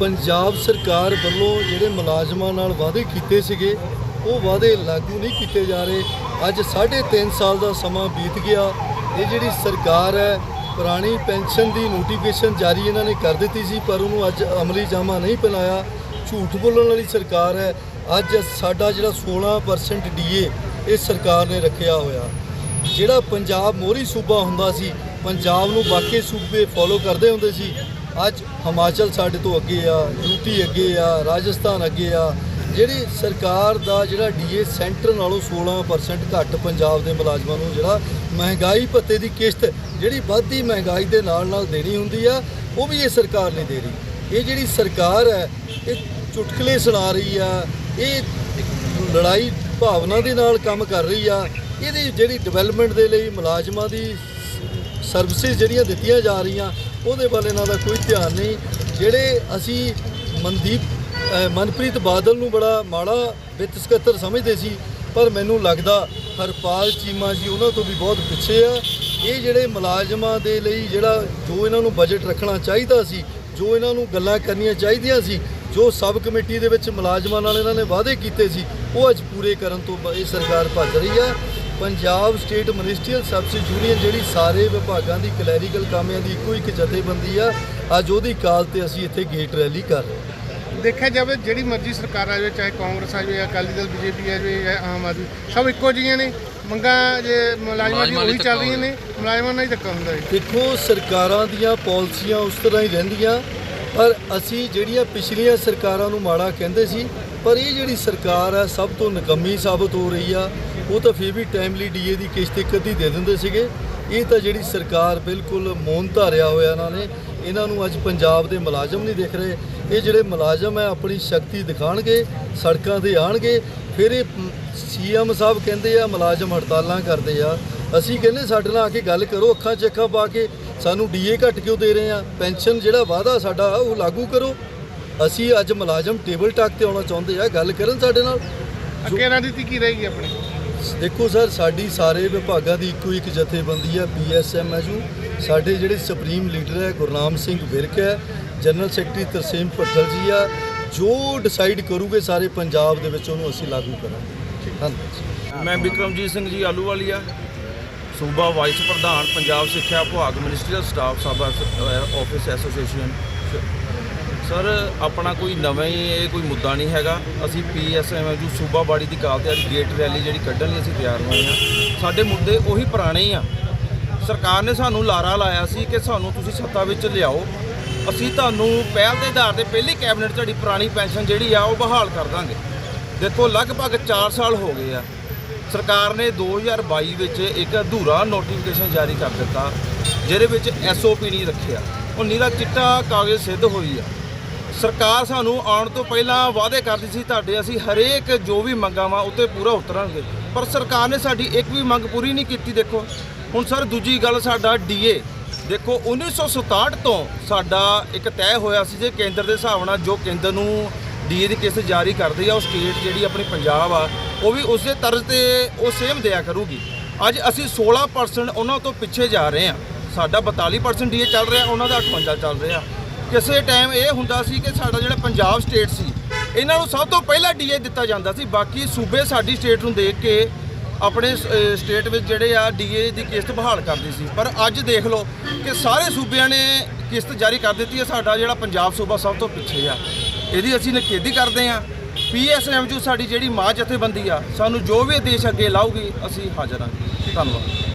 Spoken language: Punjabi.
ਪੰਜਾਬ ਸਰਕਾਰ ਵੱਲੋਂ ਜਿਹੜੇ ਮੁਲਾਜ਼ਮਾਂ ਨਾਲ ਵਾਅਦੇ ਕੀਤੇ ਸੀਗੇ, ਉਹ ਵਾਅਦੇ ਲਾਗੂ ਨਹੀਂ ਕੀਤੇ ਜਾ ਰਹੇ। ਅੱਜ 3.5 ਸਾਲ ਦਾ ਸਮਾਂ ਬੀਤ ਗਿਆ। ਇਹ ਜਿਹੜੀ ਸਰਕਾਰ ਹੈ, ਪੁਰਾਣੀ ਪੈਨਸ਼ਨ ਦੀ ਨੋਟੀਫਿਕੇਸ਼ਨ ਜਾਰੀ ਇਹਨਾਂ ਨੇ ਕਰ ਦਿੱਤੀ ਸੀ, ਪਰ ਉਹਨੂੰ ਅੱਜ ਅਮਲੀ ਜਾਮਾ ਨਹੀਂ ਪਹਿਨਾਇਆ ਝੂਠ ਬੋਲਣ ਵਾਲੀ ਸਰਕਾਰ ਹੈ। ਅੱਜ ਸਾਡਾ ਜਿਹੜਾ 16% ਡੀਏ ਇਹ ਸਰਕਾਰ ਨੇ ਰੱਖਿਆ ਹੋਇਆ। ਜਿਹੜਾ ਪੰਜਾਬ ਮੋਹਰੀ ਸੂਬਾ ਹੁੰਦਾ ਸੀ, ਪੰਜਾਬ ਨੂੰ ਬਾਕੀ ਸੂਬੇ ਫੋਲੋ ਕਰਦੇ ਹੁੰਦੇ ਸੀ ਅੱਜ ਹਿਮਾਚਲ ਸਾਡੇ ਤੋਂ ਅੱਗੇ ਆ ਯੂਪੀ ਅੱਗੇ ਆ, ਰਾਜਸਥਾਨ ਅੱਗੇ ਆ। ਜਿਹੜੀ ਸਰਕਾਰ ਦਾ ਜਿਹੜਾ ਡੀਏ ਸੈਂਟਰ ਨਾਲੋਂ 16% ਘੱਟ ਪੰਜਾਬ ਦੇ ਮੁਲਾਜ਼ਮਾਂ ਨੂੰ ਜਿਹੜਾ ਮਹਿੰਗਾਈ ਭੱਤੇ ਦੀ ਕਿਸ਼ਤ ਜਿਹੜੀ ਵੱਧਦੀ ਮਹਿੰਗਾਈ ਦੇ ਨਾਲ ਨਾਲ ਦੇਣੀ ਹੁੰਦੀ ਆ, ਉਹ ਵੀ ਇਹ ਸਰਕਾਰ ਨਹੀਂ ਦੇ ਰਹੀ। ਇਹ ਜਿਹੜੀ ਸਰਕਾਰ ਹੈ, ਇਹ ਚੁਟਕਲੇ ਸੁਣਾ ਰਹੀ ਆ, ਇਹ ਲੜਾਈ ਭਾਵਨਾ ਦੇ ਨਾਲ ਕੰਮ ਕਰ ਰਹੀ ਆ। ਇਹਦੀ ਜਿਹੜੀ ਡਿਵੈਲਪਮੈਂਟ ਦੇ ਲਈ ਮੁਲਾਜ਼ਮਾਂ ਦੀ ਸਰਵਿਸਿਜ਼ ਜਿਹੜੀਆਂ ਦਿੱਤੀਆਂ ਜਾ ਰਹੀਆਂ ਉਹਦੇ ਵੱਲ ਇਹਨਾਂ ਦਾ ਕੋਈ ਧਿਆਨ ਨਹੀਂ। ਜਿਹੜੇ ਅਸੀਂ ਮਨਦੀਪ ਮਨਪ੍ਰੀਤ ਬਾਦਲ ਨੂੰ ਬੜਾ ਮਾੜਾ ਵਿੱਤ ਸਕੱਤਰ ਸਮਝਦੇ ਸੀ, ਪਰ ਮੈਨੂੰ ਲੱਗਦਾ ਹਰਪਾਲ ਚੀਮਾ ਜੀ ਉਹਨਾਂ ਤੋਂ ਵੀ ਬਹੁਤ ਪਿੱਛੇ ਆ। ਇਹ ਜਿਹੜੇ ਮੁਲਾਜ਼ਮਾਂ ਦੇ ਲਈ ਜਿਹੜਾ ਜੋ ਇਹਨਾਂ ਨੂੰ ਬਜਟ ਰੱਖਣਾ ਚਾਹੀਦਾ ਸੀ, ਜੋ ਇਹਨਾਂ ਨੂੰ ਗੱਲਾਂ ਕਰਨੀਆਂ ਚਾਹੀਦੀਆਂ ਸੀ ਜੋ ਸਬ ਕਮੇਟੀ ਦੇ ਵਿੱਚ ਮੁਲਾਜ਼ਮਾਂ ਨਾਲ ਇਹਨਾਂ ਨੇ ਵਾਅਦੇ ਕੀਤੇ ਸੀ ਉਹ ਅੱਜ ਪੂਰੇ ਕਰਨ ਤੋਂ ਇਹ ਸਰਕਾਰ ਭੱਜ ਰਹੀ ਆ Punjab state ministerial subsidy union ਜਿਹੜੀ ਸਾਰੇ ਵਿਭਾਗਾਂ ਦੀ ਕਲੈਰੀਕਲ ਕਾਮਿਆਂ ਦੀ ਇੱਕੋ ਇੱਕ ਜਥੇਬੰਦੀ ਆ ਅੱਜ ਉਹਦੀ ਕਾਲ ਤੇ ਅਸੀਂ ਇੱਥੇ ਗੇਟ ਰੈਲੀ ਕਰ ਰਹੇ ਹਾਂ। ਦੇਖਿਆ ਜਾਵੇ ਜਿਹੜੀ ਮਰਜ਼ੀ ਸਰਕਾਰ ਆ ਜਾਵੇ ਚਾਹੇ ਕਾਂਗਰਸ ਆ ਜਾਵੇ ਅਕਾਲੀ ਦਲ ਬੀਜੇਪੀ ਆ ਜਾਵੇ ਜਾਂ ਆਮ ਆਦਮੀ ਸਭ ਇੱਕੋ ਜਿਹੀਆਂ ਨੇ। ਮੰਗਾਂ ਜੇ ਮੁਲਾਜ਼ਮਾਂ ਦੀ ਉਹੀ ਚੱਲ ਰਹੀਆਂ ਨੇ ਮੁਲਾਜ਼ਮਾਂ ਨਾਲ ਹੀ ਧੱਕਾ ਹੁੰਦਾ ਹੈ। ਦੇਖੋ ਸਰਕਾਰਾਂ ਦੀਆਂ ਪਾਲਿਸੀਆਂ ਉਸ ਤਰ੍ਹਾਂ ਹੀ ਰਹਿੰਦੀਆਂ। ਪਰ ਅਸੀਂ ਜਿਹੜੀਆਂ ਪਿਛਲੀਆਂ ਸਰਕਾਰਾਂ ਨੂੰ ਮਾੜਾ ਕਹਿੰਦੇ ਸੀ, ਪਰ ਇਹ ਜਿਹੜੀ ਸਰਕਾਰ ਆ, ਸਭ ਤੋਂ ਨਕਮੀ ਸਾਬਤ ਹੋ ਰਹੀ ਆ, ਉਹ ਤਾਂ ਫਿਰ ਵੀ ਟਾਈਮਲੀ ਡੀਏ ਦੀ ਕਿਸ਼ਤ ਇੱਕ ਅੱਧੀ ਦੇ ਦਿੰਦੇ ਸੀਗੇ। ਇਹ ਤਾਂ ਜਿਹੜੀ ਸਰਕਾਰ ਬਿਲਕੁਲ ਮੌਨ ਧਾਰਿਆ ਹੋਇਆ ਇਹਨਾਂ ਨੇ, ਇਹਨਾਂ ਨੂੰ ਅੱਜ ਪੰਜਾਬ ਦੇ ਮੁਲਾਜ਼ਮ ਨਹੀਂ ਦੇਖ ਰਹੇ। ਇਹ ਜਿਹੜੇ ਮੁਲਾਜ਼ਮ ਹੈ ਆਪਣੀ ਸ਼ਕਤੀ ਦਿਖਾਣਗੇ, ਸੜਕਾਂ ਤੇ ਆਣਗੇ, ਫਿਰ ਇਹ ਸੀਐਮ ਸਾਹਿਬ ਕਹਿੰਦੇ ਆ, ਮੁਲਾਜ਼ਮ ਹੜਤਾਲਾਂ ਕਰਦੇ ਆ। ਅਸੀਂ ਕਹਿੰਦੇ ਸਾਡੇ ਨਾਲ ਆ ਕੇ ਗੱਲ ਕਰੋ, ਅੱਖਾਂ 'ਚ ਪਾ ਕੇ ਸਾਨੂੰ ਡੀਏ ਘੱਟ ਕਿਉਂ ਦੇ ਰਹੇ ਆ? ਪੈਨਸ਼ਨ ਜਿਹੜਾ ਵਾਅਦਾ ਸਾਡਾ ਉਹ ਲਾਗੂ ਕਰੋ। ਅਸੀਂ ਅੱਜ ਮੁਲਾਜ਼ਮ ਟੇਬਲ ਟਾਕ ਤੇ ਆਉਣਾ ਚਾਹੁੰਦੇ ਆ ਗੱਲ ਕਰਨ ਸਾਡੇ ਨਾਲ। ਅੱਗੇ ਰਣਨੀਤੀ ਕੀ ਰਹੇਗੀ ਆਪਣੀ? ਦੇਖੋ ਸਰ ਸਾਡੀ ਸਾਰੇ ਵਿਭਾਗਾਂ ਦੀ ਇੱਕੋ ਇੱਕ ਜਥੇਬੰਦੀ ਹੈ ਬੀਐਸਐਮਐਸਯੂ ਸਾਡੇ ਜਿਹੜੇ ਸੁਪਰੀਮ ਲੀਡਰ ਹੈ ਗੁਰਨਾਮ ਸਿੰਘ ਵਿਰਕ ਹੈ ਜਨਰਲ ਸੈਕਟਰੀ ਤਰਸੇਮ ਭੱਠਲ ਜੀ ਆ ਜੋ ਡਿਸਾਈਡ ਕਰੂਗੇ ਸਾਰੇ ਪੰਜਾਬ ਦੇ ਵਿੱਚ ਉਹਨੂੰ ਅਸੀਂ ਲਾਗੂ ਕਰਾਂਗੇ। ਧੰਨਵਾਦ ਮੈਂ ਵਿਕਰਮਜੀਤ ਸਿੰਘ ਜੀ ਆਲੂਵਾਲੀਆ। ਸੂਬਾ ਵਾਈਸ ਪ੍ਰਧਾਨ, ਪੰਜਾਬ ਸਿੱਖਿਆ ਵਿਭਾਗ ਮਿਨਿਸਟਰੀਅਲ ਸਟਾਫ, ਸਾਬਾ ਆਫਿਸ ਐਸੋਸੀਏਸ਼ਨ। ਸਰ, ਆਪਣਾ ਕੋਈ ਨਵਾਂ ਹੀ ਇਹ ਕੋਈ ਮੁੱਦਾ ਨਹੀਂ ਹੈਗਾ। ਅਸੀਂ ਪੀਐਸਐਮਯੂ ਸੂਬਾ ਬਾੜੀ ਦੀ ਕਾਲ ਤੇ ਅੱਜ ਗੇਟ ਰੈਲੀ ਜਿਹੜੀ ਕੱਢਣ ਲਈ ਅਸੀਂ ਤਿਆਰ ਹੋਏ ਹਾਂ। ਸਾਡੇ ਮੁੱਦੇ ਉਹੀ ਪੁਰਾਣੇ ਹੀ ਆ। ਸਰਕਾਰ ਨੇ ਸਾਨੂੰ ਲਾਰਾ ਲਾਇਆ ਸੀ ਕਿ ਸਾਨੂੰ ਤੁਸੀਂ ਸੱਤਾ ਵਿੱਚ ਲਿਆਓ। ਅਸੀਂ ਤੁਹਾਨੂੰ ਪਹਿਲ ਦੇ ਆਧਾਰ ਤੇ ਪਹਿਲੀ ਕੈਬਨਿਟ ਤੁਹਾਡੀ ਪੁਰਾਣੀ ਪੈਨਸ਼ਨ ਜਿਹੜੀ ਆ, ਉਹ ਬਹਾਲ ਕਰ ਦਾਂਗੇ। ਦੇਖੋ, ਲਗਭਗ 4 ਸਾਲ ਹੋ ਗਏ ਆ। ਸਰਕਾਰ ਨੇ 2022 ਵਿੱਚ ਇੱਕ ਅਧੂਰਾ ਨੋਟੀਫਿਕੇਸ਼ਨ ਜਾਰੀ ਕਰ ਦਿੱਤਾ, ਜਿਹਦੇ ਵਿੱਚ ਐਸਓਪੀ ਨਹੀਂ ਰੱਖਿਆ। ਉਹ ਨੀਰਾ ਚਿੱਟਾ ਕਾਗਜ਼ ਸਿੱਧ ਹੋਈ ਆ। ਸਰਕਾਰ ਸਾਨੂੰ ਆਉਣ ਤੋਂ ਪਹਿਲਾਂ ਵਾਅਦੇ ਕਰਦੀ ਸੀ, ਤੁਹਾਡੇ ਅਸੀਂ ਹਰੇਕ ਜੋ ਵੀ ਮੰਗਾਂ ਵਾ ਉੱਤੇ ਪੂਰਾ ਉਤਰਾਂਗੇ। ਪਰ ਸਰਕਾਰ ਨੇ ਸਾਡੀ ਇੱਕ ਵੀ ਮੰਗ ਪੂਰੀ ਨਹੀਂ ਕੀਤੀ, ਦੇਖੋ। ਹੁਣ ਸਰ, ਦੂਜੀ ਗੱਲ ਸਾਡਾ ਡੀਏ ਦੇਖੋ 1967 ਤੋਂ ਸਾਡਾ ਇੱਕ ਤੈਅ ਹੋਇਆ ਸੀ ਜੇ ਕੇਂਦਰ ਦੇ ਹਿਸਾਬ ਨਾਲ ਜੋ ਕੇਂਦਰ ਨੂੰ ਡੀਏ ਦੀ ਕਿਸ਼ਤ ਜਾਰੀ ਕਰਦੀ ਆ, ਉਹ ਸਟੇਟ ਜਿਹੜੀ ਆਪਣੀ ਪੰਜਾਬ ਆ ਉਹ ਵੀ ਉਸੇ ਤਰਜ਼ ਤੇ ਉਹ ਸੇਮ ਦਿਆ ਕਰੂਗੀ। ਅੱਜ ਅਸੀਂ 16% ਉਹਨਾਂ ਤੋਂ ਪਿੱਛੇ ਜਾ ਰਹੇ ਹਾਂ। ਸਾਡਾ 42% ਡੀਏ ਚੱਲ ਰਿਹਾ, ਉਹਨਾਂ ਦਾ 58 ਚੱਲ ਰਿਹਾ। ਕਿਸੇ ਟਾਈਮ ਇਹ ਹੁੰਦਾ ਸੀ ਕਿ ਸਾਡਾ ਜਿਹੜਾ ਪੰਜਾਬ ਸਟੇਟ ਸੀ, ਇਹਨਾਂ ਨੂੰ ਸਭ ਤੋਂ ਪਹਿਲਾਂ ਡੀਏ ਦਿੱਤਾ ਜਾਂਦਾ ਸੀ। ਬਾਕੀ ਸੂਬੇ ਸਾਡੀ ਸਟੇਟ ਨੂੰ ਦੇਖ ਕੇ ਆਪਣੇ ਸ- ਸਟੇਟ ਵਿੱਚ ਜਿਹੜੇ ਆ ਡੀਏ ਦੀ ਕਿਸ਼ਤ ਬਹਾਲ ਕਰਦੀ ਸੀ। ਪਰ ਅੱਜ ਦੇਖ ਲਓ ਕਿ ਸਾਰੇ ਸੂਬਿਆਂ ਨੇ ਕਿਸ਼ਤ ਜਾਰੀ ਕਰ ਦਿੱਤੀ ਹੈ। ਸਾਡਾ ਜਿਹੜਾ ਪੰਜਾਬ ਸੂਬਾ ਸਭ ਤੋਂ ਪਿੱਛੇ ਆ। ਇਹਦੀ ਅਸੀਂ ਨਿਖੇਧੀ ਕਰਦੇ ਆ ਪੀਐਸਐਮਯੂ ਸਾਡੀ ਜਿਹੜੀ ਮਾਂ ਜਥੇਬੰਦੀ ਆ, ਸਾਨੂੰ ਜੋ ਵੀ ਦੇਸ਼ ਅੱਗੇ ਲਾਊਗੀ, ਅਸੀਂ ਹਾਜ਼ਰ ਹਾਂ। ਧੰਨਵਾਦ।